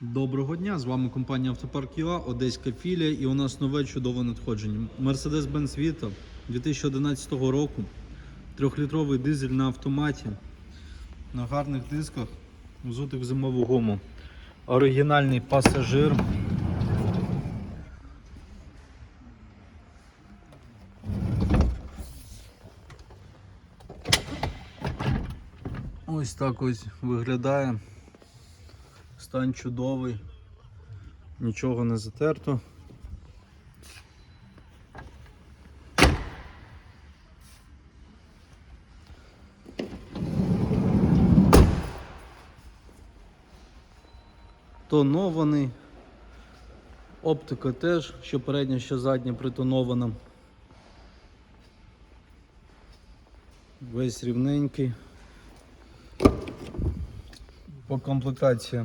Доброго дня! З вами компанія Автопарк ЮА, Одеська філія, і у нас нове чудове надходження. Mercedes-Benz Vito 2011 року. Трьохлітровий дизель на автоматі. На гарних дисках, взутих в зимову гуму. Оригінальний пасажир. Ось так ось виглядає. Стан чудовий, нічого не затерто. Тонований. Оптика теж, що передня, що задня притонована. Весь рівненький. По комплектації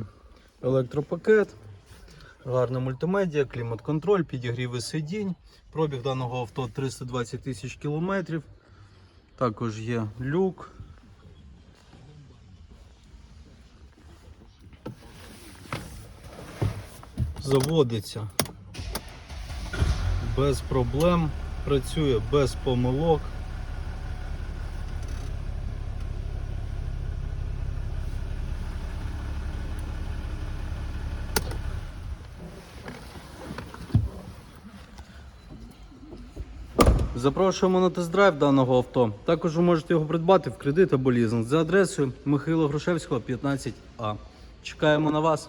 електропакет, гарна мультимедіа, клімат-контроль, підігріви сидінь. Пробіг даного авто 320 тисяч кілометрів. Також є люк. Заводиться без проблем, працює без помилок. Запрошуємо на тест-драйв даного авто. Також ви можете його придбати в кредит або лізинг за адресою Михайла Грушевського, 15А. Чекаємо на вас.